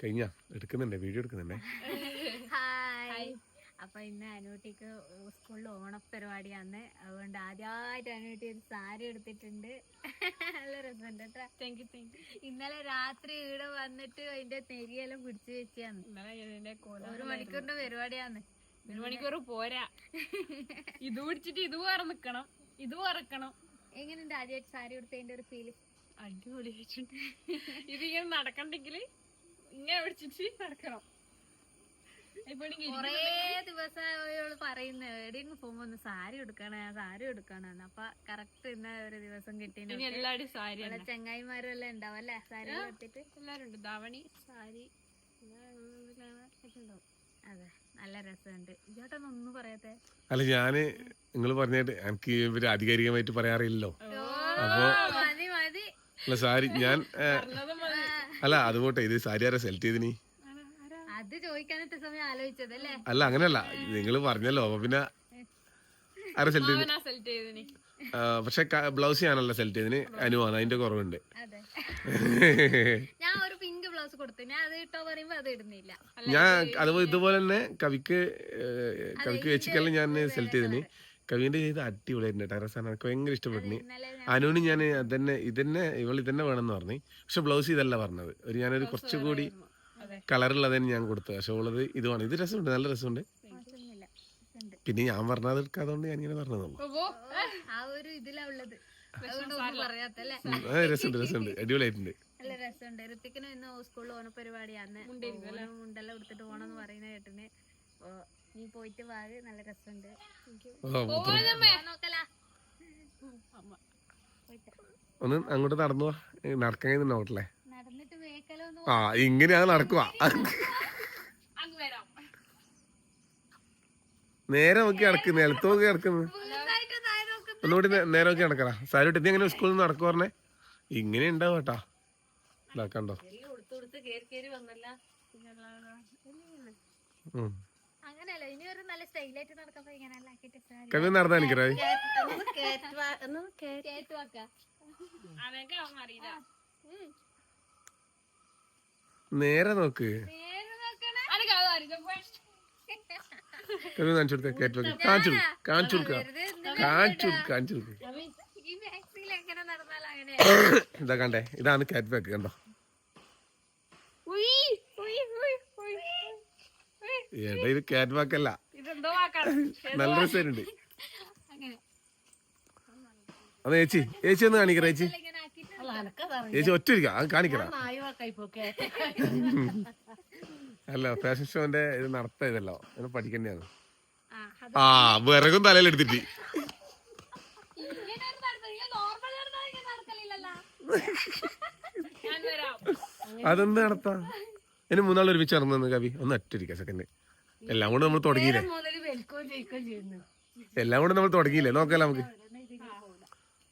കഴിഞ്ഞ എടുക്കുന്നുണ്ടേ video എടുക്കുന്നുണ്ടേ. Hi അപ്പൊ ഇന്ന് അനുകുട്ടിക്ക് സ്കൂളിൽ ഓണപ്പരിപാടിയാന്ന് അതുകൊണ്ട് ആദ്യമായിട്ട് അനുകുട്ടി ഒരു സാരി എടുത്തിട്ടുണ്ട്. നല്ല രസമുണ്ട് കേട്ടോ. താങ്ക് യു താങ്ക് ഇന്നലെ രാത്രി ഇവിടെ വന്നിട്ട് അതിന്റെ നെരിയെല്ലാം പിടിച്ചു വെച്ചാന്ന് ഒരു മണിക്കൂറിന്റെ പരിപാടിയാന്ന് ഒരു മണിക്കൂർ പോരാ. ഇത് പിടിച്ചിട്ട് ഇത് വേറെ നിക്കണം. ഇത് വറക്കണം എങ്ങനെയുണ്ട് ആദ്യമായിട്ട് സാരി എടുത്തതിന്റെ ഒരു ഫീൽ അടിപൊളി വെച്ചിട്ടുണ്ട് ഇതിങ്ങനെ നടക്കണ്ടെങ്കിൽ ഇങ്ങനെ പിടിച്ചിട്ട് നടക്കണം. കൊറേ ദിവസമായോൾ പറയുന്ന എവിടെയെങ്കിലും പോകുമ്പോ ഒന്ന് സാരി എടുക്കണേ സാരി എടുക്കണെന്ന് അപ്പൊ കറക്റ്റ് ഇന്ന ഒരു ദിവസം കിട്ടി സാരി ചെങ്ങായിമാരും എല്ലാം ഉണ്ടാവും അല്ലേ? സാരി എടുത്തിട്ട് എല്ലാരും ഉണ്ട് ധാവണി സാരി അതെ നല്ല രസമുണ്ട്. ഇതോട്ടൊന്നും ഒന്നും പറയാത്തെ? അല്ല ഞാൻ നിങ്ങൾ പറഞ്ഞിട്ട് എനിക്ക് ഇവർ ആധികാരികമായിട്ട് പറയാറില്ലല്ലോ. അപ്പൊ മതി മതി. അല്ല സാരി ഞാൻ. അല്ല അത് പോട്ടെ. ഇത് സാരി ആരാ സെലക്ട് ചെയ്തിനി? അത് ചോദിക്കാനത്തെ സമയം ആലോചിച്ചത് അല്ലേ അല്ല അങ്ങനെയല്ല. നിങ്ങൾ പറഞ്ഞല്ലോ അപ്പൊ പിന്നെ ആരാ സെലക്ട് ചെയ്തിന് പക്ഷെ ബ്ലൗസ് ഞാനല്ല സെലക്ട് ചെയ്തിന് അനുവാണ് അതിന്റെ കുറവുണ്ട്. അതെ. ഞാൻ ഒരു പിങ്ക് ബ്ലൗസ് കൊടുത്തു ഞാൻ അത് ഇട്ടോ പറയുമ്പോ അത് ഇടുന്നില്ല. ഞാൻ അതുപോലെ ഇതുപോലെ തന്നെ കവിക്ക് കവിക്ക് വെച്ചിക്കല്ല ഞാൻ സെലക്ട് ചെയ്തിന് കവിന്റെ ചെയ്ത് അടിപൊളിയായിരുന്നു ടെറസാണ് എനിക്ക് ഭയങ്കര ഇഷ്ടപ്പെട്ടു. അനുവിന് ഞാൻ അതന്നെ ഇതന്നെ ഇവൾ ഇതന്നെ വേണമെന്ന് പറഞ്ഞു. പക്ഷെ ബ്ലൗസ് ഇതല്ല പറഞ്ഞത്. ഒരു ഞാനൊരു കുറച്ചുകൂടി കളറുള്ളത് തന്നെ ഞാൻ കൊടുത്തു. പക്ഷെ ഉള്ളത് ഇത് വേണം. ഇത് രസമുണ്ട് നല്ല രസമുണ്ട്. പിന്നെ ഞാൻ പറഞ്ഞത് എടുക്കാതുകൊണ്ട് ഞാൻ ഇങ്ങനെ പറഞ്ഞതുള്ളൂ ഓ ആ ഒരു ഇതിലാ ഉള്ളത്. അതുകൊണ്ട് പറയാത്തല്ലേ? ഉം, ആ, രസമുണ്ട് രസമുണ്ട്. അടിപൊളിയായിട്ടുണ്ട്. നല്ല രസമുണ്ട്. ഋത്തിക്കിനും ഇന്ന് സ്കൂളിൽ ഓണം മുണ്ടെല്ലാം എടുത്തിട്ട് പോണെന്ന് പറയുന്ന കേട്ടിന്. നീ പോയിട്ട് വാ നല്ല രസമുണ്ട്. ഓ, നോക്കലാ. അമ്മ. പോയിട്ട്. ഒന്ന് അങ്ങോട്ട് നടന്നു. നടക്കാൻ കഴിയുന്നുണ്ടോ ആ ഇങ്ങനെയാണ് നടക്കുക നേരെ നോക്കി കിടക്കുന്നു നിലത്ത് നോക്കി നടക്കുന്നു ഒന്നുകൂടി നേരെ നോക്കി നടക്കറ സാരി നീ എങ്ങനെ സ്കൂളിൽ നിന്ന് നടക്കു പറഞ്ഞേ? ഇങ്ങനെ ഉണ്ടാവും കേട്ടാ. ഇതാക്കണ്ടോ ഉം. അങ്ങനെയല്ല ഇനി ഒരു നല്ല സ്റ്റൈലായിട്ട് നടക്കുമ്പോ ഇങ്ങനെ ആക്കിയിട്ട് കവി നടന്നാ എനിക്കറിയാം. നേരെ നോക്ക്. കവി കാണിച്ചു കൊടുത്തേ കയറ്റി വെക്ക് കാണിച്ചു കാണിച്ചു കൊടുക്ക. കാണിച്ചു കാണിച്ചു ഇതാ കണ്ടേ ഇതാണ് കാറ്റ് ബാക്ക് കണ്ടോ? എടാ ഇത് കാറ്റ് വാക്കല്ല നല്ല രസമുണ്ട്. അതെ ചേച്ചി ചേച്ചി ഒന്ന് കാണിക്കറ ചേച്ചി. ചേച്ചി ഒറ്റ ഇരിക്കാം കാണിക്കറ അല്ല ഫാഷൻ ഷോന്റെ ഇത് നടത്ത ഇതല്ലോ. ഇത് പഠിക്കണ്ടാണ് ആ വിറകും തലയിൽ എടുത്തിട്ട്. ഒരു നടത്തം. ഇനി മൂന്നാൾ ഒരുമിച്ച് നടന്നു കവി. ഒന്ന് ഒറ്റ ഇരിക്കാം സെക്കൻഡ് എല്ലാം കൂടെ നമ്മൾ തുടങ്ങിയില്ലേ? എല്ലാം കൂടെ നമ്മൾ തുടങ്ങിയില്ലേ? നോക്കാം നമുക്ക്.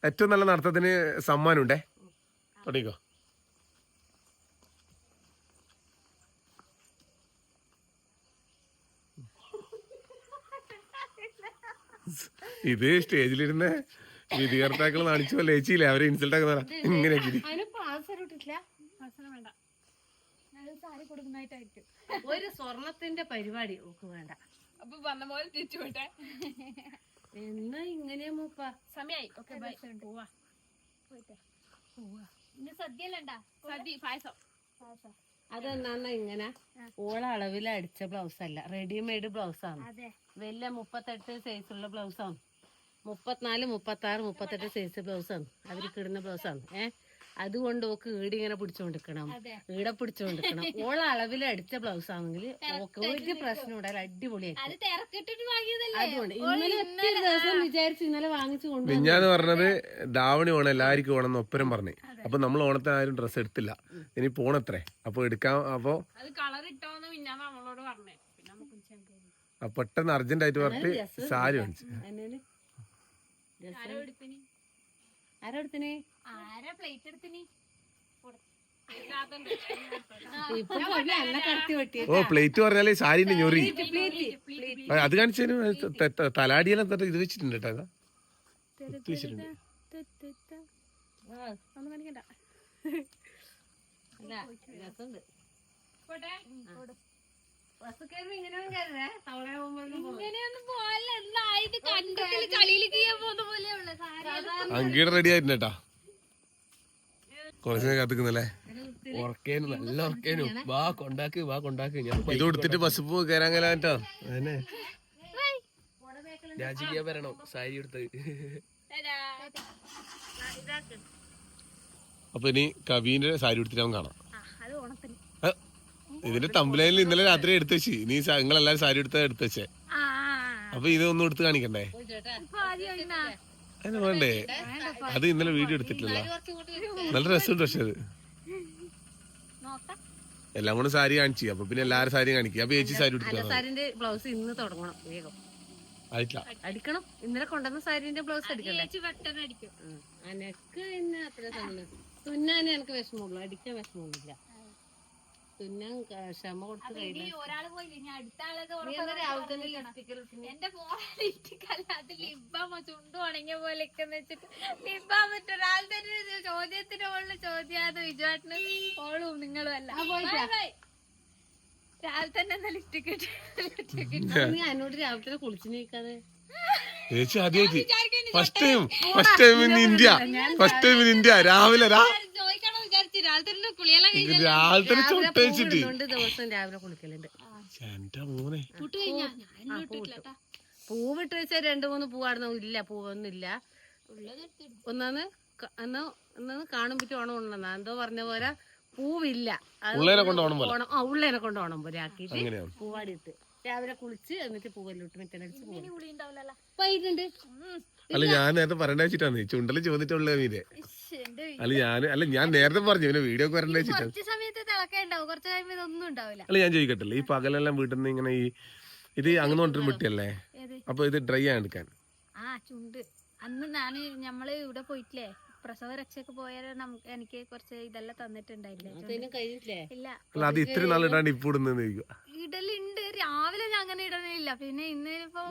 ഏറ്റവും നല്ല നടത്തത്തിന് സമ്മാനം ഉണ്ടേ തുടങ്ങിക്കോ. ഇത് സ്റ്റേജിലിരുന്ന വിധികർത്താക്കൾ നാണിച്ചു പോലെ ചേച്ചിയില്ലേ അവരെ ഇൻസൾട്ട് ആക്കുന്നതാ ഇങ്ങനെ ആക്കി ഭക്ഷണം വേണ്ട അത് സാരി കൊടുക്കുന്നതായിട്ടായിരിക്കും. ഒരു സ്വർണത്തിന്റെ പരിപാടി ഓക്ക് വേണ്ട. അപ്പൊ വന്ന പോലെ തിരിച്ചു വിട്ടെ എന്നാ ഇങ്ങനെ മൂപ്പ. സമയായി. ഓക്കെ ബൈ പോവാ. ഇന്ന് സദ്യയല്ലണ്ടാ സദ്യ പായസം. അതെന്നാ ഇങ്ങനെ? ഓള അളവിൽ അടിച്ച ബ്ലൗസ് അല്ല. റെഡിമെയ്ഡ് ബ്ലൗസ് ആണ്. അതെ. വലിയ മുപ്പത്തെട്ട് സൈസുള്ള ബ്ലൗസ് ആണ്. മുപ്പത്തിനാല് മുപ്പത്തി ആറ് മുപ്പത്തെട്ട് സൈസ് ബ്ലൗസ് ആണ്. അവർക്ക് ഇടുന്ന ബ്ലൗസ് ആണ്. ഏ? അതുകൊണ്ട് ഓക്ക് ഈട് ഇങ്ങനെ പിടിച്ചോണ്ടിരിക്കണം ഈട പിടിച്ചോണ്ടിരിക്കണം. ഓള അളവിൽ അടിച്ച ബ്ലൗസ് ആണെങ്കിൽ ഓക്ക് ഒരു പ്രശ്നം ഉണ്ടായാലും അടിപൊളിയായി അത് തിരക്കിട്ടിട്ട് വാങ്ങിയതല്ലേ? അതുകൊണ്ട് ഇന്നലെ ഒറ്റ ദിവസം വിചാരിച്ച് ഇന്നലെ വാങ്ങിച്ചു കൊണ്ട് പറഞ്ഞത് ധാവണി ഓണം എല്ലാവർക്കും ഓണം എന്ന് ഒപ്പരം പറഞ്ഞു. അപ്പൊ നമ്മൾ ഓണത്തെ ആരും ഡ്രസ്സ് എടുത്തില്ല. ഇനി പോണത്രേ. അപ്പൊ എടുക്കാം അപ്പൊ അത് കളർ ഇട്ടോന്ന് പിന്നെ നമ്മളോട് പിന്നെ നമുക്ക് ചെയ്യാൻ ആ പെട്ടെന്ന് അർജന്റ് ആയിട്ട് പറഞ്ഞിട്ട് സാരി വാങ്ങിച്ചു. ആരോ ആരാ പ്ലേറ്റ് എടുത്തിനി ഓ പ്ലേറ്റ് പറഞ്ഞാലേ സാരിന്റെ ഞൊറി അത് കാണിച്ചതിന് ത- തലാടിയെല്ലാം തന്നെ ഇത് വെച്ചിട്ടുണ്ട് കേട്ടോ വെച്ചിട്ടുണ്ട് കാണിക്കണ്ട അങ്കിയുടെ റെഡി ആയിട്ടുണ്ടാ കുറച്ച് നേരം കാത്തിക്കുന്നല്ലേ? ഉറക്കേനു നല്ല ഉറക്കേനു. വാ കൊണ്ടാക്ക് വാ കൊണ്ടാക്ക്. ഞാൻ ഇത് കൊടുത്തിട്ട് ബസ് പോ കയറാൻ കലാട്ടോ അതന്നെ. രാജകീയ വരണം സാരി എടുത്ത്. അപ്പൊ ഇനി കവീന്റെ സാരി എടുത്തിട്ട് അവൻ കാണാം. അത് ഓണത്തിന്. ആ, ഇതിന്റെ തമ്പിലയിൽ ഇന്നലെ രാത്രി എടുത്തു വെച്ചി. നീ നിങ്ങളെല്ലാരും സാരി എടുത്ത എടുത്തു വെച്ചേ. അപ്പൊ ഇതൊന്നും എടുത്ത് കാണിക്കണ്ടേ. അതിന് വേണ്ടേ? അത് ഇന്നലെ വീഡിയോ എടുത്തിട്ടില്ല നല്ല രസമുണ്ട് പക്ഷെ അത്. എല്ലാം കൂടെ സാരി കാണിച്ചു. അപ്പൊ പിന്നെ എല്ലാരും സാരി കാണിക്കുക അപ്പൊ ചേച്ചി സാരി എടുത്തു സാരിന്റെ ബ്ലൗസ് ഇന്ന് തുടങ്ങണം വേഗം. അടിക്കണം. ഇന്നലെ കൊണ്ടുവന്ന സാരിന്റെ ബ്ലൗസ് അടിക്കണ്ടേ. അനക്ക് അത്ര തുന്നാനേ എനിക്ക് വിഷമമുള്ളൂ. അടിക്കാൻ വിഷമമൊന്നുമില്ല. തുന്നാൻ ക്ഷമ കൊടുത്ത് അടുത്ത എന്റെ അത് ലിബാമ ചുണ്ടു ഉണങ്ങിയ പോലെ വെച്ചിട്ട്. ഒരാൾ തന്നെ ചോദ്യത്തിന് മുകളിൽ ചോദ്യാത് വിജുവാട്ടിന് ഓളും നിങ്ങളും അല്ല. രാവിലെ തന്നെ ലിപ്റ്റിക് എന്നോട് രാവിലെ തന്നെ കുളിച്ചു നീക്കാതെ ചേച്ചി ആദ്യമായിട്ട് first time first time in India first time in India രാവിലെ രാ രാവിലെ തന്നെ കുളിയെല്ലാം ഇത് രാവിലെ തന്നെ രാവിലെ ചൊട്ട ദിവസം രാവിലെ കുളിക്കലുണ്ട്. എന്റെ മോനെ. കൂട്ട് കഴിഞ്ഞാ? ഞാൻ പൂവിട്ടു. വെച്ചാൽ രണ്ടു മൂന്ന് പൂവാടുന്ന ഇല്ല പൂവൊന്നുമില്ല. ഒന്നാന്ന് എന്നാ ഒന്നാന്ന് കാണുമ്പോ ഓണം ഉണ്ടെന്നാ എന്തോ പറഞ്ഞ പോലെ പൂവില്ല. ഉള്ളേനെ കൊണ്ട് ഓണം പോലെ. ആ ഉള്ളേനെ കൊണ്ട് ഓണം പോലെ ആക്കിയിട്ട് പൂവാടിയിട്ട്. രാവിലെ കുളിച്ച് എന്നിട്ട് പൂവല്ലോട്ട് മിറ്റനടിച്ച് പോകും കുളി ഉണ്ടാവില്ലല്ലോ വൈകിട്ടുണ്ട്. അല്ല ഞാൻ നേരത്തെ പറയണ്ട വെച്ചിട്ടാണ് ചുണ്ടൽ ചോദിച്ചുള്ള മീനെ അല്ല ഞാൻ അല്ല ഞാൻ നേരത്തെ പറഞ്ഞു പിന്നെ വീഡിയോ ഒക്കെ കുറച്ച് സമയത്ത് തിളക്കുണ്ടാവും കുറച്ച് ഇതൊന്നും ഉണ്ടാവില്ല. അല്ല ഞാൻ ചോദിക്കട്ടില്ല ഈ പകലെല്ലാം വീട്ടിൽ നിന്ന് ഇങ്ങനെ ഈ ഇത് അങ്ങനെ കൊണ്ടൊരു വിട്ടിയല്ലേ ഏത്? അപ്പൊ ഇത് ഡ്രൈ ആണ് എടുക്കാൻ. ആ ചുണ്ട് അന്ന് ഞാൻ ഞമ്മൾ ഇവിടെ പോയിട്ടില്ലേ? പ്രസവ രക്ഷക്ക് പോയാൽ നമുക്ക് എനിക്ക് കുറച്ച് ഇതെല്ലാം തന്നിട്ടുണ്ടായില്ലേ? ഇല്ല. അത് ഇത്രയും നാൾ ഇടാണ്ട് ഇപ്പൊ ഇടലുണ്ട്. രാവിലെ ഞാൻ അങ്ങനെ ഇടലില്ല. പിന്നെ ഇന്ന് ഇപ്പൊ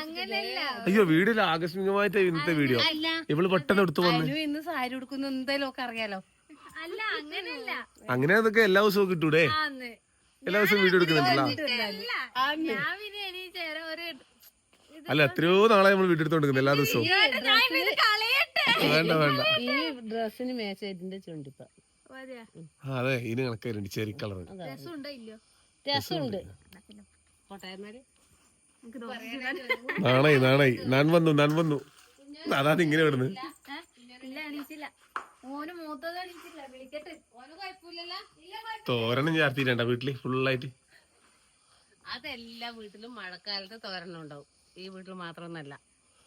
അങ്ങനെയല്ല. അയ്യോ വീഡിയോയിൽ ആകസ്മികമായിട്ട് ഇന്നത്തെ വീഡിയോ. അല്ല. ഇവൾ പെട്ടെന്ന് എടുത്തു വന്ന്. ഇന്ന് സാരി ഉടുക്കുന്ന. എന്തായാലും ഒക്കെ അറിയാലോ. അല്ല അങ്ങനെയല്ല. അങ്ങനെ അതൊക്കെ എല്ലാ ദിവസവും കിട്ടൂടെ എല്ലാ ദിവസവും വീഡിയോ എടുക്കുന്നുണ്ടല്ലോ ഞാൻ പിന്നെ ഒരു അല്ല എത്രയോ നാളെ നമ്മൾ വീഡിയോ എടുത്തോണ്ടിരിക്കുന്നത് എല്ലാ ദിവസവും. വേണ്ട വേണ്ട. ഈ ഡ്രസ്സിന് മേച്ച ഇതിന്റെ ചുണ്ടിപ്പ. മതിയോ? ആ അതെ ഇതിന് കണക്കായിരുന്നു ചെറി കളർ നാൻ രസമുണ്ട് കോട്ടയന്മാര്? നാണായി നാണായി. ഞാൻ വന്നു ഞാൻ വന്നു. അതാണ് ഇങ്ങനെ വിടുന്നു ഇല്ല എണീറ്റില്ല മൂത്തത് വിളിക്കട്ടെ. ഓന് കുഴപ്പമില്ലല്ലോ. തോരണം ചാർത്തിട്ടുണ്ട വീട്ടിൽ ഫുള്ളായിട്ട് അതെല്ലാ വീട്ടിലും മഴക്കാലത്ത് തോരണം ഉണ്ടാവും ഈ വീട്ടിൽ മാത്രമൊന്നല്ല.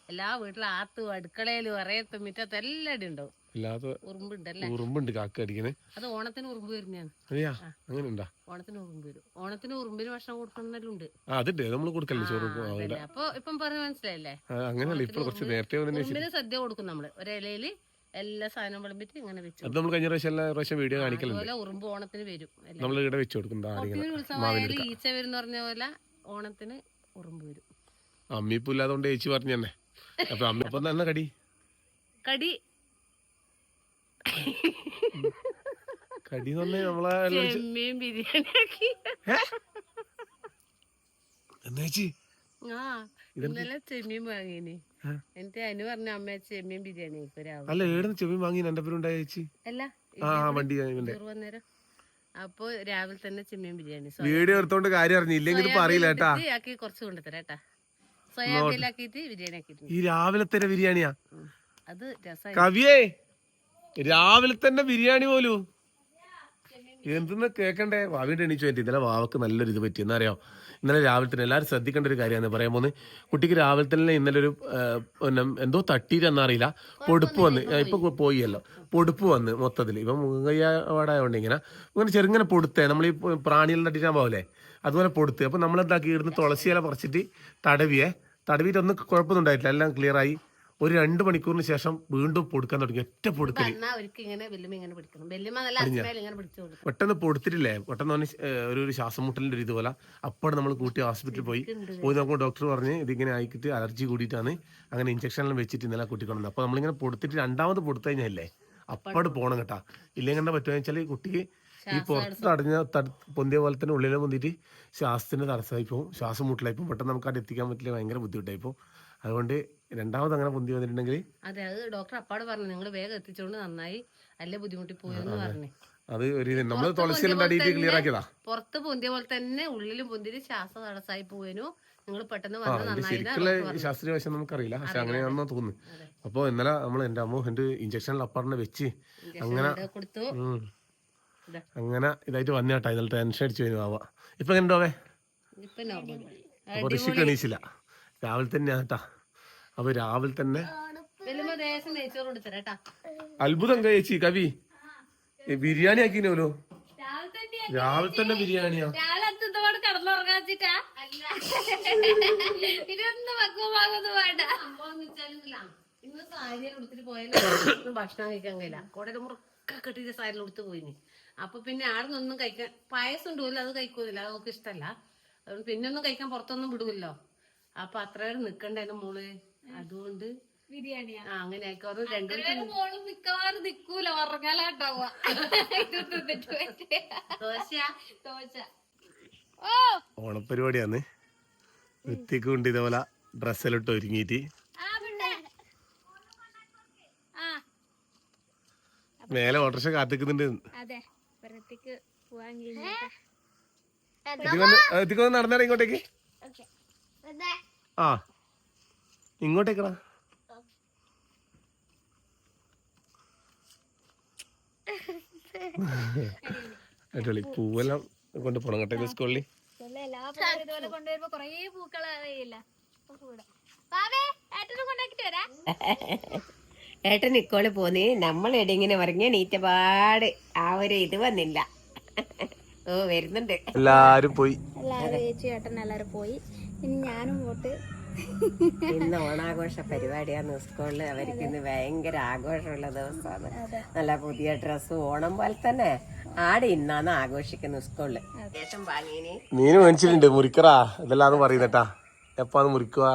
എല്ലാ വീട്ടിലും ആത്തും അടുക്കളയിലും അറയത്തും മുറ്റത്തും എല്ലായിടും ഉണ്ടാവും. അല്ലാതെ ഉറുമ്പുണ്ടല്ലേ? ഉറുമ്പുണ്ട് കാക്ക അടിക്കണേ. അത് ഓണത്തിന് ഉറുമ്പ് വരുന്നതാണ്. അതെയാ? അങ്ങനെ ഉണ്ടാ ഓണത്തിന് ഉറുമ്പ് വരും. ഓണത്തിന് ഉറുമ്പിന് ഭക്ഷണം കൊടുക്കണമെന്നെല്ലാം ഉണ്ട്. അതുണ്ട് നമ്മൾ കൊടുക്കല്ലേ ചോറ്. അപ്പൊ ഇപ്പം പറഞ്ഞ മനസ്സിലായില്ലേ? അങ്ങനെയല്ല. ഇപ്പൊ കുറച്ച് നേരത്തെ ഉറുമ്പിന് സദ്യ കൊടുക്കും നമ്മൾ. ഒരിലയിൽ എല്ലാ സാധനവും വിളമ്പിട്ട് ഇങ്ങനെ വെച്ചു അത് നമ്മൾ കഴിഞ്ഞ പ്രാവശ്യം എല്ലാ പ്രാവശ്യം വീഡിയോ കാണിക്കലുണ്ട്. ഉറുമ്പ് ഓണത്തിന് വരും. നമ്മൾ ഇവിടെ വെച്ച് കൊടുക്കും. ഈച്ച വരും പറഞ്ഞ പോലെ ഓണത്തിന് ഉറുമ്പ് വരും. അമ്മിപ്പില്ലാത്തോണ്ട് ചേച്ചി പറഞ്ഞു തന്നെ. അപ്പൊ അമ്മ അപ്പൊ തന്നെ കടി. കടി. കടി തന്നെ നമ്മളെ ചെമ്മീൻ ബിരിയാണി ആക്കി. എന്താ ചേച്ചി? ആ ഇന്നലെ ചെമ്മീൻ വാങ്ങിനി. ആ. എന്നിട്ട് അനു പറഞ്ഞ അമ്മ ചെമ്മീൻ ബിരിയാണി ഇപ്പൊ അല്ല ഏടുന്ന് വാങ്ങി എന്റെ പേരുണ്ടായ ചേച്ചി? അല്ല ആ വണ്ടി വന്നേരം. അപ്പൊ രാവിലെ തന്നെ ചെമ്മീൻ ബിരിയാണി. വീഡിയോ എടുത്തോണ്ട് കാര്യം അറിഞ്ഞില്ലെങ്കിൽ പറയില്ല കേട്ടാ. കുറച്ച് കൊണ്ടുതരാം കേട്ടാ. സോയാബീനിലാക്കിയിട്ട് ബിരിയാണി ഈ രാവിലെ തന്നെ ബിരിയാണിയാ? അത് കവിയേ രാവിലെ തന്നെ ബിരിയാണി പോലു. എന്തെന്ന് കേക്കണ്ടേ? വാവിന്റെ എണീച്ചു പറ്റി ഇന്നലെ വാവക്ക് നല്ലൊരു ഇത് പറ്റി. എന്നറിയോ ഇന്നലെ രാവിലെ തന്നെ എല്ലാവരും ശ്രദ്ധിക്കേണ്ട ഒരു കാര്യമാണ് പറയാൻ പോകുന്നത്. കുട്ടിക്ക് രാവിലെ തന്നെ ഇന്നലെ ഒരു പിന്നെ എന്തോ തട്ടിയിട്ടെന്നറിയില്ല പൊടുപ്പ് വന്ന്. ഇപ്പൊ പോയിയല്ലോ. പോയല്ലോ പൊടുപ്പ് വന്ന് മൊത്തത്തിൽ ഇപ്പൊ മുങ്ങയ്യാടായോണ്ട് ഇങ്ങനെ. ഇങ്ങനെ ചെറുങ്ങനെ പൊടുത്തേ. നമ്മൾ ഈ പ്രാണികളിൽ തട്ടിക്കാൻ പോകല്ലേ അതുപോലെ പൊടുത്ത്. അപ്പോൾ നമ്മൾ എന്താക്കി? ഇടുന്ന തുളസി ഇല പറിച്ചിട്ട് തടവിയേ. തടവിയിട്ട് ഒന്നും കുഴപ്പമൊന്നും ഉണ്ടായിട്ടില്ല. എല്ലാം ക്ലിയറായി ഒരു രണ്ട് മണിക്കൂറിന് ശേഷം വീണ്ടും പൊടുക്കാൻ തുടങ്ങി. ഒറ്റ പൊടുക്കൽ. പെട്ടെന്ന് പൊടുത്തിട്ടില്ലേ? പെട്ടെന്ന് അവന് ഒരു ഒരു ശ്വാസം മുട്ടലിന്റെ ഒരു ഇതുപോലെ. അപ്പോൾ നമ്മൾ കൂട്ടി ഹോസ്പിറ്റലിൽ പോയി. പോയി നോക്കുമ്പോൾ ഡോക്ടർ പറഞ്ഞ് ഇതിങ്ങനെ ആയിക്കിട്ട് അലർജി കൂടിയിട്ടാണ് അങ്ങനെ ഇഞ്ചക്ഷനെല്ലാം വെച്ചിട്ട് ഇന്നലെ കുട്ടിക്കൊണ്ടത് അപ്പോൾ നമ്മളിങ്ങനെ പൊടുത്തിട്ട് രണ്ടാമത് പൊടുത്തു കഴിഞ്ഞാലേ അപ്പാട് പോകണം കേട്ടാ. ഇല്ലെങ്കിൽ പറ്റുമെന്ന് പറ്റുക വെച്ചാൽ കുട്ടിക്ക് ഈ പുറത്ത് തടഞ്ഞ തട- പൊന്തിയ പോലെ തന്നെ ഉള്ളിലെ പൊന്തിയിട്ട് ശ്വാസത്തിന് തടസ്സമായി പോകും ശ്വാസം മുട്ടലായി പോകും പെട്ടെന്ന് നമുക്ക് അവിടെ എത്തിക്കാൻ പറ്റില്ല. ഭയങ്കര ബുദ്ധിമുട്ടായി പോകും അതുകൊണ്ട് രണ്ടാമത് അങ്ങനെ പൊന്തി വന്നിട്ടുണ്ടെങ്കിൽ അതെ അത് ഡോക്ടർ അപ്പാട് പറഞ്ഞു. നിങ്ങൾ വേഗം എത്തിച്ചോണ്ട് നന്നായി. അല്ലേ ബുദ്ധിമുട്ടി പോയെന്ന് പറഞ്ഞു. അത് ഒരു നമ്മൾ തുളസിയിലിന്റെ അടിയിട്ട് ക്ലിയർ ആക്കിയതാ. പുറത്ത് പൊന്തിയ പോലെ തന്നെ ഉള്ളിലും പൊന്തിയിട്ട് ശ്വാസം തടസ്സമായി പോയനു. നിങ്ങൾ പെട്ടെന്ന് ശരിക്കുള്ള ശാസ്ത്രീയ വശം നമുക്കറിയില്ല. പക്ഷെ അങ്ങനെയാണെന്ന് തോന്നുന്നു. അപ്പോൾ ഇന്നലെ നമ്മൾ എന്റെ അമ്മ എന്റെ ഇഞ്ചക്ഷനിൽ അപ്പാറിനെ വെച്ച് അങ്ങനെ കൊടുത്തു. അങ്ങനെ ഇതായിട്ട് വന്നേട്ടാ ഇന്നലെ ടെൻഷൻ അടിച്ചു വരുന്നു ആവാ ഇപ്പൊ എങ്ങനെ ഉണ്ടോവേ അപ്പൊ ഋഷിക്ക് എണീച്ചില്ല. രാവിലെ തന്നെ ആട്ടാ അപ്പൊ രാവിലെ തന്നെ അത്ഭുതം കഴിച്ചി കവി. ബിരിയാണി ആക്കിനോലോ രാവിലെ തന്നെ രാവിലെ തന്നെ ബിരിയാണിയാ. ഭക്ഷണം കഴിക്കാൻ കഴിയില്ല. കൂടെ മുറുക്ക കെട്ടിട്ട് സാരിയിൽ കൊടുത്ത് പോയിനി. അപ്പൊ പിന്നെ ആടെ നിന്നൊന്നും കഴിക്കാൻ പായസം ഉണ്ടല്ലോ അത് കഴിക്കൂല. അത് നമുക്ക് ഇഷ്ടമല്ല അതുകൊണ്ട് പിന്നെ ഒന്നും കഴിക്കാൻ പുറത്തൊന്നും വിടുമല്ലോ അപ്പൊ അത്ര നേരം നിക്കണ്ടേനും മോൾ? അതുകൊണ്ട് ബിരിയാണിയാ. ആ അങ്ങനെ മോൾ മിക്കവാറും നിക്കൂല. ഉറങ്ങാലാണ്ടാവുക ദോശ? ദോശ. ഓണപ്പരിപാടിയാന്ന്. വൃത്തിക്ക് കൊണ്ട് ഇതേപോലെ ഡ്രസ്സിലിട്ട് ഒരുങ്ങിയിട്ട് ആ പിന്നെ ആ മേലെ ഓട്ടർഷ കാത്തിക്കുന്നുണ്ട്. അതെ. പുറത്തേക്ക് പോവാൻ ഇങ്ങോട്ടേക്ക്? ആ. ഇങ്ങോട്ടേക്കടാ അടിപൊളി. പൂവെല്ലാം കൊണ്ട് പോണം കേട്ടോ സ്കൂളിൽ കൊണ്ടുവരുമ്പോ കൊറേ പൂക്കളറിയില്ല ഏട്ടൻ ഇക്കോൾ പോന്നേ. നമ്മൾ എടിങ്ങനെ പറഞ്ഞ നീറ്റപാട് ആ ഒരു ഇത് വന്നില്ല. ഓ വരുന്നുണ്ട്. എല്ലാരും പോയി. ചേച്ചി ഏട്ടൻ എല്ലാരും പോയി. ഇനി ഞാനും പോട്ട്. ഇന്ന് ഓണാഘോഷ പരിപാടിയാണ് സ്കൂളിൽ അവർക്ക് ഇന്ന് ഭയങ്കര ആഘോഷമുള്ള ദിവസമാണ്. നല്ല പുതിയ ഡ്രസ്സ് ഓണം പോലെ തന്നെ ആടെ ഇന്നാണ് ആഘോഷിക്കുന്നത് സ്കൂളിൽ. മീന് മേടിച്ചിട്ടുണ്ട്. മുറിക്കറാ. ഇതെല്ലാം പറയുന്നട്ടാ. എപ്പാന്ന് മുറിക്കുക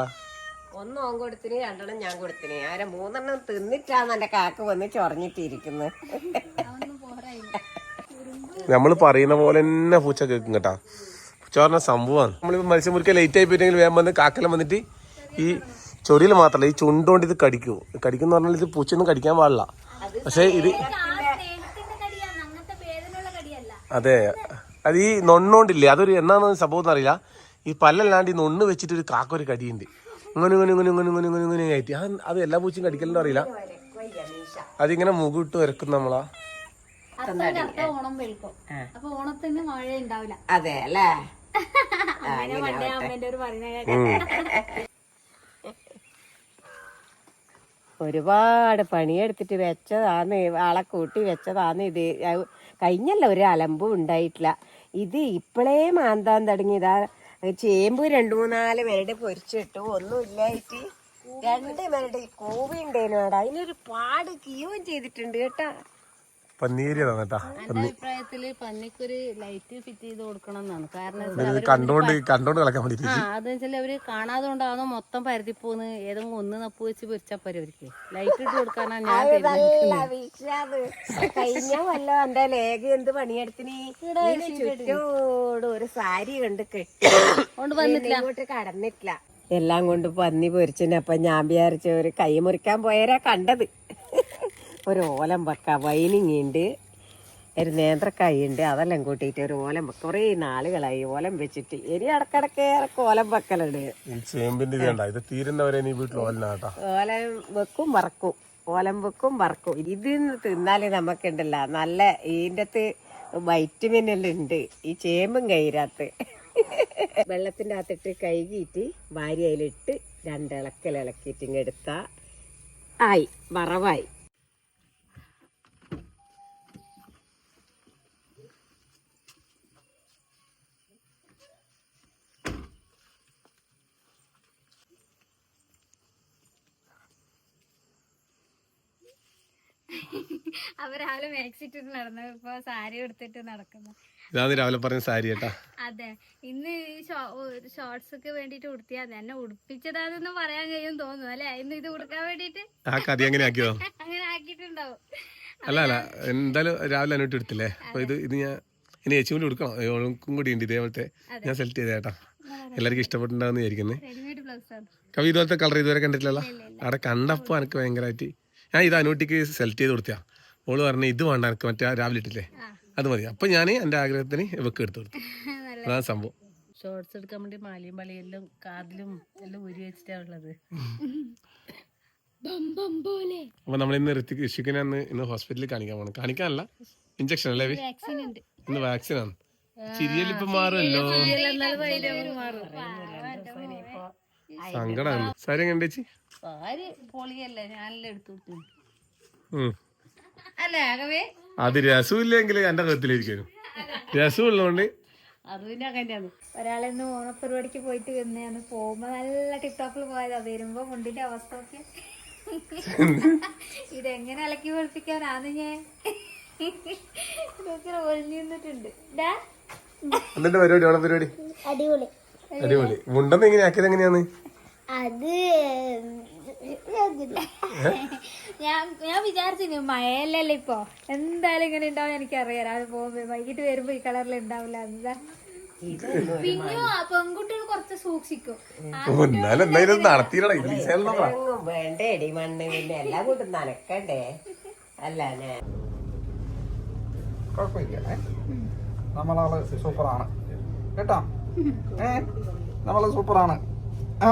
ഒന്ന് ഓൻ കൊടുത്തിന് രണ്ടെണ്ണം ഞാൻ കൊടുത്തിന്. ആരെ മൂന്നെണ്ണം തിന്നിട്ടാണ് എന്റെ കാക്ക വന്ന് ചൊറഞ്ഞിട്ടിരിക്കുന്നത് നമ്മൾ പറയുന്ന പോലെ തന്നെ പൂച്ച കേൾക്കും കേട്ടാ. പൂച്ച പറഞ്ഞ സംഭവമാണ്. നമ്മളിപ്പോ മത്സ്യം മുറിക്കാൻ ലേറ്റ് ആയി പോയിട്ടെങ്കിൽ വേഗം വന്ന് കാക്കെല്ലാം വന്നിട്ട് ഈ ചൊറിയിൽ മാത്രമല്ല ഈ ചുണ്ടോണ്ട് ഇത് കടിക്കൂ. കടിക്കുന്ന പറഞ്ഞാൽ ഇത് പൂച്ചയൊന്നും കടിക്കാൻ പാടില്ല. പക്ഷേ ഇത് അതെ. അത് ഈ നൊണ്ണോണ്ടില്ലേ അതൊരു എന്നാന്ന് സംഭവം എന്നറിയില്ല. ഈ പല്ലല്ലാണ്ട് ഈ നൊണ്ണ് വെച്ചിട്ട് ഒരു കാക്കൊരു കടിയുണ്ട്. ഇങ്ങനെ ഇങ്ങനെ ഇങ്ങനെ ഇങ്ങനെ ഇങ്ങനെ ഇങ്ങനെ ഇങ്ങനെ ആയിട്ട് അത് എല്ലാ പൂച്ചയും കടിക്കലും അറിയില്ല അതിങ്ങനെ മുകിട്ട് വരക്കും നമ്മളാ ഒരുപാട് പണിയെടുത്തിട്ട് വെച്ചതാന്ന് ആളെ കൂട്ടി വെച്ചതാന്ന് ഇത് കഴിഞ്ഞല്ല ഒരു അലമ്പും ഉണ്ടായിട്ടില്ല ഇത് ഇപ്പോഴേ മാന്താൻ തുടങ്ങിയതാ ചേമ്പ് രണ്ടു മൂന്നാൽ മെരട് പൊരിച്ചിട്ടു. ഒന്നും ഇല്ലായിട്ട് രണ്ട് മെരട് കോവി ഉണ്ടേനോടാ. അതിനൊരു പാട് കീവും ചെയ്തിട്ടുണ്ട് കേട്ടാ. പന്നീരിയതാണ് കേട്ടാ അഭിപ്രായത്തിൽ പന്നിക്കൊരു ലൈറ്റ് ഫിറ്റ് ചെയ്ത് കൊടുക്കണം എന്നാണ് കാരണം കണ്ടോണ്ട് കണ്ടോണ്ട് കളക്കാൻ വേണ്ടി അതെന്ന് വെച്ചാൽ അവർ കാണാതെ കൊണ്ടാവുന്ന മൊത്തം പരതി പോന്ന് ഏതെങ്കിലും ഒന്ന് നപ്പ് വെച്ച് പൊരിച്ചപ്പര അവർക്ക്. ലൈറ്റ് ഇട്ട് കൊടുക്കാനാണ് ഞാൻ കഴിഞ്ഞ വല്ലോ എന്റെ ലേഖ എന്ത് പണിയെടുത്തിന്? ചുറ്റോട് ഒരു സാരി കണ്ട് കെട്ടി. കൊണ്ട് വന്നിട്ടില്ല. ഇങ്ങോട്ട് കടന്നിട്ടില്ല. എല്ലാം കൊണ്ട് പന്നി പൊരിച്ചിന് അപ്പൊ ഞാൻ വിചാരിച്ച ഒരു കൈ മുറിക്കാൻ പോയരാ കണ്ടത്. ഒരു ഓലം വെക്ക. വൈനിങ് ഉണ്ട് ഒരു നേന്ത്രക്കായ ഉണ്ട് അതെല്ലാം കൂട്ടിയിട്ട് ഒരു ഓലം വെക്ക. കുറേ നാളുകളായി ഓലം വെച്ചിട്ട്. ഇനി ഇടക്കിടക്ക് ഇറക്കും ഓലം വെക്കലുണ്ട്. ചേമ്പിന്റെ ഇത് ഇത് തീരുന്നവരെ വീട്ടിൽ ഓലം വെക്കും വറക്കും. ഓലം വെക്കും വറക്കും. ഇതിന്ന് തിന്നാൽ നമുക്കുണ്ടല്ല. നല്ല ഇതിന്റെ അകത്ത് വൈറ്റമിൻ എല്ലാം ഉണ്ട് ഈ ചേമ്പും കയ്യിനകത്ത്. വെള്ളത്തിന്റെ അകത്തിട്ട് കഴുകിയിട്ട് ഭാര്യയിലിട്ട് അതിലിട്ട് രണ്ട് ഇളക്കൽ ഇളക്കിയിട്ട് ഇങ്ങ് ആയി. വറവായി. അവർ രാവിലെ നടന്നു ഇപ്പൊ സാരി എടുത്തിട്ട് നടക്കുന്നു. ഇതാണ് രാവിലെ പറഞ്ഞ സാരി കേട്ടാ അതെ. ഇന്ന് ഈ ഷോർട്സ് ഒക്കെ വേണ്ടിട്ട് ഉടുത്തിയാ. എന്നെ ഉടുപ്പിച്ചതാണെന്ന് പറയാൻ കഴിയും തോന്നുന്നു അല്ലെ? ഇന്ന് ഇത് ഉടുക്കാൻ വേണ്ടിട്ട് ആ കറി എങ്ങനെ ആക്കിയോ? അങ്ങനെ ആക്കിയിട്ടുണ്ടാവും. അല്ല അല്ല. എന്തായാലും രാവിലെ അനുവിട്ട് എടുത്തില്ലേ? അപ്പൊ ഇത് ഇത് ഞാൻ ഇനി ചേച്ചി കൂടി എടുക്കണം ഓൾക്കും കൂടി ഉണ്ട് ഇതേപോലത്തെ. ഞാൻ സെലക്ട് ചെയ്ത ചേട്ടാ എല്ലാവർക്കും ഇഷ്ടപ്പെട്ടുണ്ടാവുന്ന വിചാരിക്കുന്നത് കവി ഇതുപോലത്തെ കളർ ഇതുവരെ കണ്ടിട്ടില്ലല്ലോ? അവിടെ കണ്ടപ്പോൾ എനിക്ക് ഭയങ്കരമായിട്ട്. ഞാൻ ഇത് അനോട്ടിക്ക് സെലക്ട് ചെയ്ത് കൊടുത്താ ഓൾ പറഞ്ഞു ഇത് വേണ്ട എനിക്ക് മറ്റേ രാവിലെ ഇട്ടില്ലേ? അത് മതി. അപ്പൊ ഞാൻ എന്റെ ആഗ്രഹത്തിന് ഇവക്ക് എടുത്തു കൊടുത്തു. അതാണ് സംഭവം. ഷോർട്സ് എടുക്കാൻ വേണ്ടി മാലിയും വളയെല്ലാം കാതിലും എല്ലാം ഉരി വെച്ചിട്ടാ ഉള്ളത്. അപ്പൊ നമ്മൾ ഇന്ന് ഋത്തിക് ഋഷിക്കിനെ അന്ന് ഇന്ന് ഹോസ്പിറ്റലിൽ കാണിക്കാൻ പോകണം കാണിക്കാനല്ല. ഇഞ്ചക്ഷൻ അല്ലേ ഇന്ന് വാക്സിൻ ആണ്. ചിരിയൽ ഇപ്പൊ മാറുമല്ലോ. സങ്കടാണ്. സാരി കണ്ടേച്ചി സാരി പൊളിയല്ലേ ഞാനെല്ലാം എടുത്തു കൊടുത്തു ഉം അല്ലേ ആകവേ അത് രസമില്ലെങ്കിൽ എന്റെ കത്തിലിരിക്കും രസമുള്ളതുകൊണ്ട് അത് പിന്നെ അങ്ങനെയാണ്. ഒരാളിന്ന് ഓണപ്പരിപാടിക്ക് പോയിട്ട് വന്നതാണ് പോകുമ്പോ നല്ല ടിപ്ടോപ്പിൽ പോയതാ. വരുമ്പോ മുണ്ടിന്റെ അവസ്ഥ ഒക്കെ ഇതെങ്ങനെ അലക്കി വെളുപ്പിക്കാനാന്ന് ഞാൻ. ഇതൊക്കെ ഒളിഞ്ഞു നിന്നിട്ടുണ്ട്. ഡാ. എന്നിട്ട് പരിപാടി ഓണപരിപാടി? അടിപൊളി. അടിപൊളി. മുണ്ടെന്ന് എങ്ങനെയാക്കിയത് എങ്ങനെയാന്ന്? അത് ഞാൻ ഞാൻ വിചാരിച്ചു മഴയല്ലല്ലോ ഇപ്പോ. എന്തായാലും ഇങ്ങനെ ഉണ്ടാവും എനിക്കറിയാം. അത് പോകുമ്പോ വൈകിട്ട് വരുമ്പോ ഈ കളറിൽ ഉണ്ടാവില്ല. എന്താ? പിന്നെ പെൺകുട്ടികൾ കുറച്ച് സൂക്ഷിക്കും. എന്നാലും എന്തായാലും നടത്തിയില്ലടാ ഇംഗ്ലീഷ് എങ്ങും വേണ്ടേ എടി മണ്ണ് പിന്നെ എല്ലാം കൂട്ടും നനക്കണ്ടേ? അല്ല ഞാൻ കുഴപ്പമില്ല. ഏ? നമ്മളാൾ സൂപ്പറാണ്. കേട്ടോ? ഏ? നമ്മൾ സൂപ്പറാണ്. ആ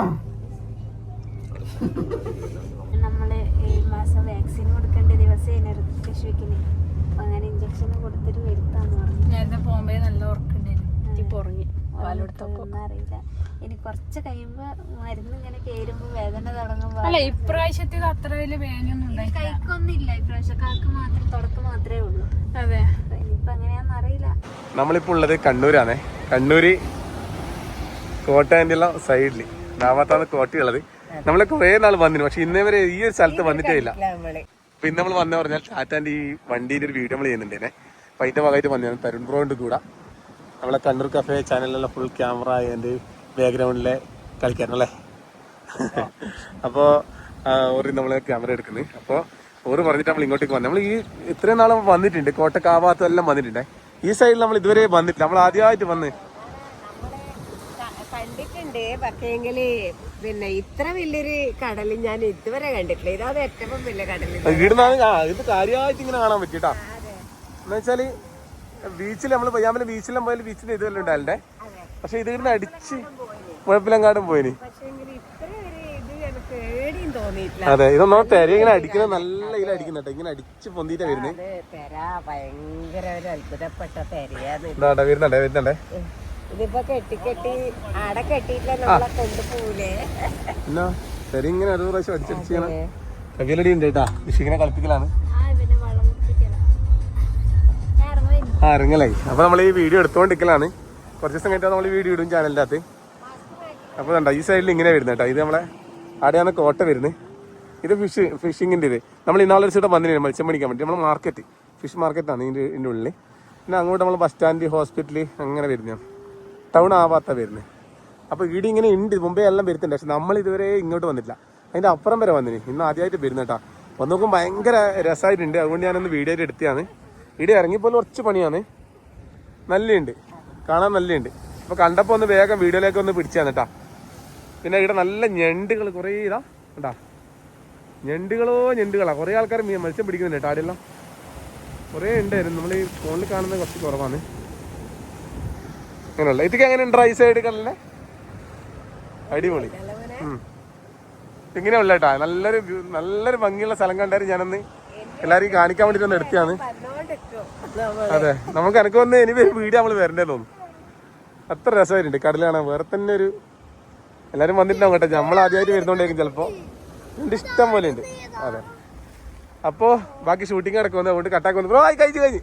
നമ്മൾ ഈ മാസം വാക്സിൻ കൊടുക്കേണ്ട ദിവസം അപ്പൊ അങ്ങനെ ഇഞ്ചക്ഷൻ കൊടുത്തിട്ട് വരുത്താന്ന് പറഞ്ഞു. നേരത്തെ പോകുമ്പോ നല്ല ഉറക്കുണ്ടായിരുന്നു ഇപ്പൊ ഉറങ്ങി പാലെടുത്തപ്പോ. അറിയില്ല. ഇനി കുറച്ച് കഴിയുമ്പോ മരുന്ന് ഇങ്ങനെ കേറുമ്പോ വേദന തുടങ്ങുമ്പോ അല്ല അത്ര വലിയ കൈക്കൊന്നില്ല ഇപ്രാവശ്യക്കാർക്ക് മാത്രം തുടക്കം മാത്രമേ ഉള്ളൂ. അതെ. ഇനിയിപ്പോ എങ്ങനെയാന്ന് അറിയില്ല. നമ്മളിപ്പോ ഉള്ളത് കണ്ണൂരാണേ. കണ്ണൂര് കോട്ടയന്റെ എല്ലാം സൈഡിൽ നാമത്താണ് കോട്ടയുള്ളത് നമ്മൾ കുറെ നാൾ വന്നിരുന്നു. പക്ഷെ ഇന്നേ വരെ ഈ ഒരു സ്ഥലത്ത് വന്നിട്ടേ ഇല്ല. അപ്പൊ ഇന്ന് നമ്മൾ വന്ന പറഞ്ഞാൽ ടാറ്റാന്റെ ഈ വണ്ടിന്റെ ഒരു വീഡിയോ നമ്മൾ ചെയ്യുന്നുണ്ടേനെ. അപ്പൊ അതിന്റെ ഭാഗമായിട്ട് വന്നതാണ് തരുൺ ബ്രോണ്ട് കൂടെ. നമ്മളെ കണ്ണൂർ കഫേ ചാനലിലുള്ള ഫുൾ ക്യാമറ അതിന്റെ ബാക്ക്ഗ്രൗണ്ടിലെ കളിക്കാനല്ലേ അപ്പോൾ ഓറി നമ്മളെ ക്യാമറ എടുക്കുന്നത് അപ്പോൾ ഓറ് പറഞ്ഞിട്ട് നമ്മൾ ഇങ്ങോട്ടേക്ക് വന്നത് നമ്മൾ ഈ ഇത്രയും നാളും വന്നിട്ടുണ്ട്. കോട്ടക്കാവാത്തതെല്ലാം വന്നിട്ടുണ്ടേ. ഈ സൈഡിൽ നമ്മൾ ഇതുവരെ വന്നിട്ടില്ല. നമ്മൾ ആദ്യമായിട്ട് വന്ന് കണ്ടിട്ടുണ്ട് പക്ഷേങ്കിൽ പിന്നെ ഇത്ര വലിയൊരു കടൽ ഞാൻ ഇതുവരെ കണ്ടിട്ടില്ല. ഇതാണ് ഏറ്റവും വലിയ കടൽ ഇവിടുന്നാണ് ഇത് കാര്യമായിട്ട് ഇങ്ങനെ കാണാൻ പറ്റിട്ടാ. എന്ന് വെച്ചാൽ ബീച്ചിൽ നമ്മൾ പയ്യാമ്പലം ബീച്ചിലും പോയാലും ബീച്ചിന്റെ ഇതുവല്ല ഉണ്ടാവണ്ടേ പക്ഷെ ഇത് ഇവിടുന്ന് അടിച്ച് മുഴപ്പിലങ്ങാടും പോയിന്. അതെ ഇതൊന്നും തെര ഇങ്ങനെ അടിക്കുന്നത് നല്ല ഇതിൽ അടിക്കുന്നുട്ടോ ഇങ്ങനെ അടിച്ച് പൊന്തിട്ടാ വരുന്നത് വരുന്നുണ്ടേ വരുന്നുണ്ടേ. ഇതിപ്പോ കെട്ടി കെട്ടി ആടെ കെട്ടിയിട്ടില്ല നമ്മളെ കൊണ്ടുപോകൂലേ? എന്നാ ശരി ഇങ്ങനെ ഒരു പ്രാവശ്യം കവിയലടി ഉണ്ട് കേട്ടാ. കളിപ്പിക്കലാണ്. ആ അപ്പൊ നമ്മൾ ഈ വീഡിയോ എടുത്തോണ്ടിരിക്കലാണ് കുറച്ച് ദിവസം കഴിഞ്ഞാൽ നമ്മൾ ഈ വീഡിയോ ഇടും ചാനലിന്റെ അകത്ത് അപ്പൊ കണ്ട ഈ സൈഡിൽ ഇങ്ങനെ വരുന്നത് കേട്ടോ. ഇത് നമ്മളെ അവിടെയാണ് കോട്ട വരുന്നത് ഇത് ഫിഷ് ഫിഷിങ്ങിന്റെ ഇത്. നമ്മൾ ഇന്നാളെ ഒരു സൈഡ് വന്നിരുന്നു മത്സ്യം മേടിക്കാൻ വേണ്ടി. നമ്മൾ മാർക്കറ്റ് ഫിഷ് മാർക്കറ്റാണ് ഇതിന്റെ ഉള്ളിൽ പിന്നെ അങ്ങോട്ട് നമ്മൾ ബസ് സ്റ്റാൻഡ് ഹോസ്പിറ്റൽ അങ്ങനെ വരുന്ന ടൗൺ ആവാത്ത വരുന്നത് അപ്പോൾ ഈടി ഇങ്ങനെ ഉണ്ട് മുമ്പേ എല്ലാം വരുന്നുണ്ട് പക്ഷെ നമ്മൾ ഇതുവരെ ഇങ്ങോട്ട് വന്നിട്ടില്ല. അതിന്റെ അപ്പുറം വരെ വന്നിന് ഇന്ന് ആദ്യമായിട്ട് വരുന്ന കേട്ടോ വന്ന് നോക്കുമ്പോൾ ഭയങ്കര രസമായിട്ടുണ്ട് അതുകൊണ്ട് ഞാനൊന്ന് വീഡിയോ എടുത്തതാണ്. ഇവിടെ ഇറങ്ങിയപ്പോൾ കുറച്ച് പണിയാണ്. നല്ലുണ്ട് കാണാൻ നല്ലുണ്ട്. അപ്പോൾ കണ്ടപ്പോൾ ഒന്ന് വേഗം വീഡിയോയിലേക്ക് ഒന്ന് പിടിച്ചാണ് കേട്ടാ പിന്നെ ഇവിടെ നല്ല ഞണ്ടുകൾ കുറേ ഇതാ കേട്ടാ ഞണ്ടുകളോ ഞണ്ടുകളാ? കുറേ ആൾക്കാർ മത്സ്യം പിടിക്കുന്നുണ്ട് കേട്ടോ ആടെല്ലാം കുറേ ഉണ്ടായിരുന്നു നമ്മൾ ഈ ഫോണിൽ കാണുന്നത് കുറച്ച് കുറവാണ്. അങ്ങനെയല്ല. ഇതൊക്കെ എങ്ങനെ ഉണ്ട് ഈ സൈഡ് കല്ലേ അടിപൊളി. ഇങ്ങനെയുള്ള കേട്ടാ നല്ലൊരു നല്ലൊരു ഭംഗിയുള്ള സ്ഥലം കണ്ടായിരുന്നു ഞാനൊന്ന്. എല്ലാരും കാണിക്കാൻ വേണ്ടിട്ട് ഒന്ന് എടുത്തതാണ്. അതെ. നമുക്ക് എനക്ക് വന്ന് ഇനി വീഡിയോ നമ്മൾ വരണ്ടേ തോന്നുന്നു. അത്ര രസമായിട്ടുണ്ട്. കടലാണ് വേറെ തന്നെ ഒരു എല്ലാരും വന്നിട്ടുണ്ടാവും കേട്ടോ. നമ്മൾ ആദ്യമായിട്ട് വരുന്നോണ്ടായിരിക്കും ചിലപ്പോ. എന്റെ ഇഷ്ടം പോലെ ഉണ്ട്. അതെ. അപ്പോ ബാക്കി ഷൂട്ടിംഗ് നടക്കുമെന്ന് അതുകൊണ്ട് കട്ടാക്കി വന്നു ബ്രോ ആയി കഴിഞ്ഞ്.